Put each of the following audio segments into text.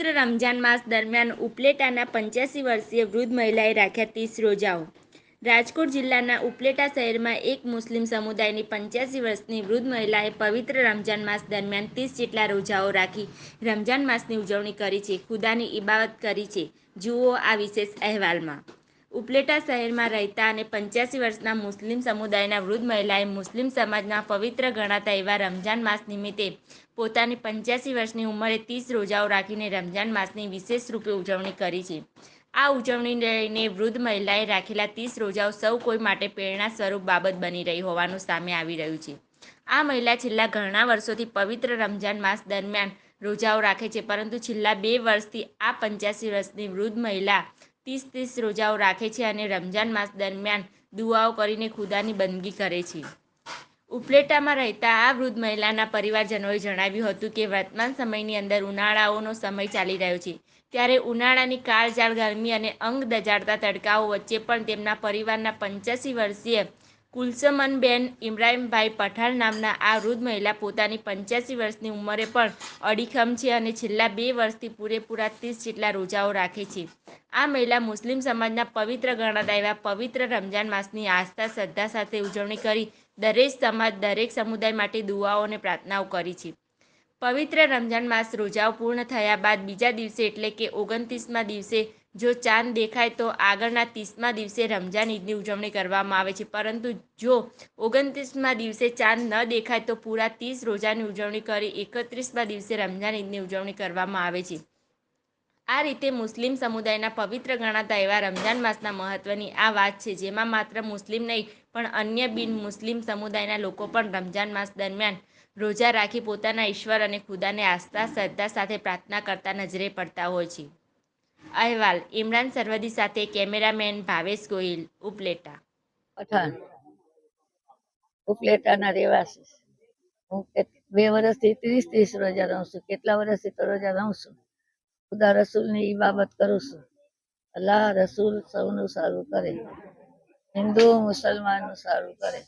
પવિત્ર રમજાન માસ દરમિયાન ઉપલેટાના પંચ્યાસી વર્ષીય વૃદ્ધ મહિલાએ રાખ્યા ત્રીસ રોજાઓ. રાજકોટ જિલ્લાના ઉપલેટા શહેરમાં એક મુસ્લિમ સમુદાયની પંચ્યાસી વર્ષની વૃદ્ધ મહિલાએ પવિત્ર રમજાન માસ દરમિયાન ત્રીસ જેટલા રોજાઓ રાખી રમજાન માસની ઉજવણી કરી છે. ખુદાની ઇબાવત કરી છે. જુઓ આ વિશેષ અહેવાલમાં. ઉપલેટા શહેરમાં રહેતા અને પંચ્યાસી વર્ષના મુસ્લિમ સમુદાયના વૃદ્ધ મહિલાએ મુસ્લિમ સમાજના પવિત્ર ગણાતા એવા રમજાન માસ નિમિત્તે પોતાની પંચ્યાસી વર્ષની ઉંમરે ત્રીસ રોજાઓ રાખીને રમજાન માસની વિશેષ રૂપે ઉજવણી કરી છે. આ ઉજવણી લઈને વૃદ્ધ મહિલાએ રાખેલા ત્રીસ રોજાઓ સૌ કોઈ માટે પ્રેરણા સ્વરૂપ બાબત બની રહી હોવાનું સામે આવી રહ્યું છે. આ મહિલા છેલ્લા ઘણા વર્ષોથી પવિત્ર રમજાન માસ દરમિયાન રોજાઓ રાખે છે, પરંતુ છેલ્લા બે વર્ષથી આ પંચ્યાસી વર્ષની વૃદ્ધ મહિલા ત્રીસ ત્રીસ રોજાઓ રાખે છે અને રમજાન માસ દરમિયાન દુઆઓ કરીને ખુદાની બંદગી કરે છે. ઉપલેટામાં રહેતા આ વૃદ્ધ મહિલાના પરિવારજનોએ જણાવ્યું હતું કે, વર્તમાન સમયની અંદર ઉનાળાઓનો સમય ચાલી રહ્યો છે. ત્યારે ઉનાળાની કાળજાળ ગરમી અને અંગ દજાડતા તડકાઓ વચ્ચે પણ તેમના પરિવારના પંચ્યાસી વર્ષીય કુલસમનબેન ઇબ્રાહીમભાઈ પઠાણ નામના આ વૃદ્ધ મહિલા પોતાની પંચ્યાસી વર્ષની ઉંમરે પણ અડીખમ છે અને છેલ્લા બે વર્ષથી પૂરેપૂરા ત્રીસ જેટલા રોજાઓ રાખે છે. આ મહિલા મુસ્લિમ સમાજના પવિત્ર ગણાતા એવા પવિત્ર રમજાન માસની આસ્થા, શ્રદ્ધા સાથે ઉજવણી કરી દરેક સમાજ, દરેક સમુદાય માટે દુઆઓ અને પ્રાર્થનાઓ કરી છે. પવિત્ર રમજાન માસ રોજાઓ પૂર્ણ થયા બાદ બીજા દિવસે એટલે કે ઓગણત્રીસમાં દિવસે જો ચાંદ દેખાય તો આગળના ત્રીસમાં દિવસે રમજાન ઈદની ઉજવણી કરવામાં આવે છે. પરંતુ જો ઓગણત્રીસમાં દિવસે ચાંદ ન દેખાય તો પૂરા ત્રીસ રોજાની ઉજવણી કરી એકત્રીસમાં દિવસે રમજાન ઈદની ઉજવણી કરવામાં આવે છે. આ રીતે મુસ્લિમ સમુદાયના પવિત્ર ગણાતા એવા રમજાન માસના મહત્વની આ વાત છે, જેમાં માત્ર મુસ્લિમ નહીં, પણ અન્ય બિન મુસ્લિમ સમુદાયના લોકો પણ રમજાન માસ દરમિયાન રોજા રાખી પોતાના ઈશ્વર અને ખુદાને આસ્થા, શ્રદ્ધા સાથે પ્રાર્થના કરતા નજરે પડતા હોય છે. અહેવાલ, ઇમરાન સરવદી સાથે કેમેરામેન ભાવેશ ગોહિલ, ઉપલેટા. પઠાણ ઉપલેટાના રહેવાસી. હું બે વર્ષથી ત્રીસ ત્રીસ રોજા રહું છું. કેટલા વર્ષથી તો રોજા રહું છું? ખુદા રસૂલની બાબત કરું છું. અલ્લાહ રસૂલ સૌનું સારું કરે. હિન્દુ, મુસલમાનનું સારું કરે.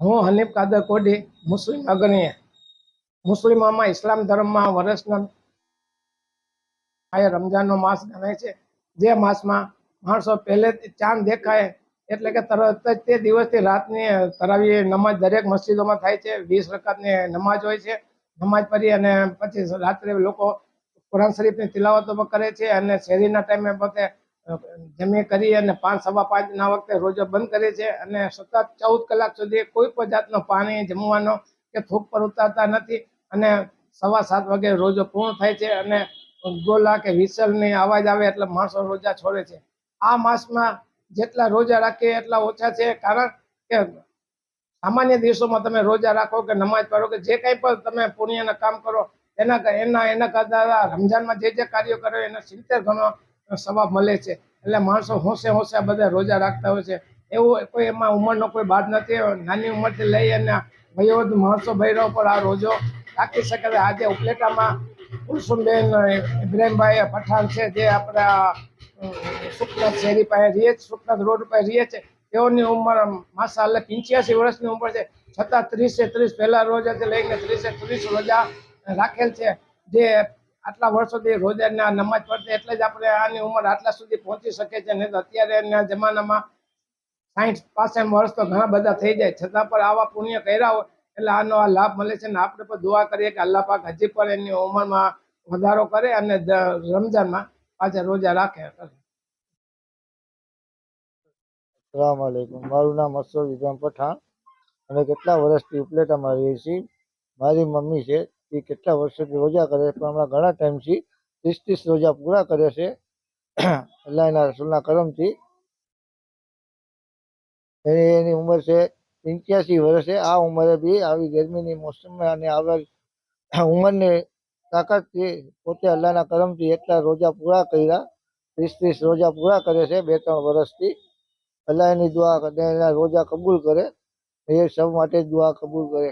હું હનીફ કાદર કોડી મુસ્લિમ અગ્રણીય મુસ્લિમોમાં ઇસ્લામ ધર્મમાં વર્ષના આ રમજાનનો માસ ગણાય છે. જે માસમાં માણસો પહેલેથી ચાંદ દેખાય એટલે કે તરત જ તે દિવસથી રાતની તરાવી નમાજ દરેક મસ્જિદોમાં થાય છે. વીસ રકાતની નમાજ હોય છે. નમાજ પડી અને પછી રાત્રે લોકો કુરાન શરીફની તિલાવતો પણ કરે છે અને શેરીના ટાઈમે પોતે જમી કરી અને પાંચ, સવા પાંચના વખતે રોજો બંધ કરે છે અને સતત ચૌદ કલાક સુધી કોઈ પણ જાતનો પાણી જમવાનો કે થૂક પર ઉતારતા નથી અને સવા સાત વાગે રોજો પૂર્ણ થાય છે અને ગોલા કે વિસલની અવાજ આવે એટલે માણસો રોજા છોડે છે. આ માસમાં જેટલા રોજા રાખીએ એટલા ઓછા છે. કારણ કે સામાન્ય દિવસોમાં તમે રોજા રાખો કે નમાજ પઢો કે જે કંઈ પણ તમે પુણ્યના કામ કરો, એના એના એના કરતાં રમજાનમાં જે જે કાર્યો કરો એના સિત્તેર ગણો સવાબ મળે છે. એટલે માણસો હોંશે હોંશે આ બધા રોજા રાખતા હોય છે. એવું કોઈ એમાં ઉંમરનો કોઈ બાદ નથી. નાની ઉંમરથી લઈ અને વયોવૃદ્ધ માણસો બૈરાઓ પર આ રોજો રાખી શકે છે. આજે ઉપલેટામાં કુલસુમબેન ઇબ્રાહીમભાઈ પઠાણ છે, જે આપણા સુખનાથ શેરી પાસે રહીએ છે, સુખનાથ રોડ પાસે રહીએ છે. તેઓની ઉંમર માસા અલ્લાહ પંચ્યાસી વર્ષની ઉંમર છે. છતાં ત્રીસે ત્રીસ, પહેલા રોજાથી લઈને ત્રીસે ત્રીસ રોજા રાખેલ છે. જે આટલા વર્ષોથી રોજાના નમાજ પડતી એટલે જ આપણે આની ઉંમર આટલા સુધી પહોંચી શકે છે. નહીં તો અત્યારેના જમાનામાં સાઠ પાસઠ વર્ષ તો ઘણા બધા થઈ જાય. છતાં પણ આવા પુણ્ય કર્યા હોય એટલે આનો આ લાભ મળે છે ને આપણે પણ દુઆ કરીએ કે અલ્લાહ પાક હજી પણ એની ઉંમરમાં વધારો કરે અને રમજાનમાં પાછા રોજા રાખે. સલામ આલેકુમ મારું નામ અસર ઇબ્રાહિમ પઠાણ અને કેટલા વર્ષથી ઉપલેટામાં રહીએ છીએ. મારી મમ્મી છે, એ કેટલા વર્ષોથી રોજા કરે છે, પણ હમણાં ઘણા ટાઈમથી ત્રીસ ત્રીસ રોજા પૂરા કરે છે. અલ્લાહના રસૂલના કરમથી. એની ઉંમર છે પંચ્યાસી વર્ષે આ ઉંમરે બી આવી ગરમીની મોસમમાં અને આવા ઉંમરની તાકાતથી પોતે અલ્લાહના કરમથી એટલા રોજા પૂરા કર્યા. ત્રીસ ત્રીસ રોજા પૂરા કરે છે બે ત્રણ વર્ષથી. અલ્લાહ એની દુઆ કરે એના રોજા કબૂલ કરે. એ સૌ માટે દુઆ કબૂલ કરે.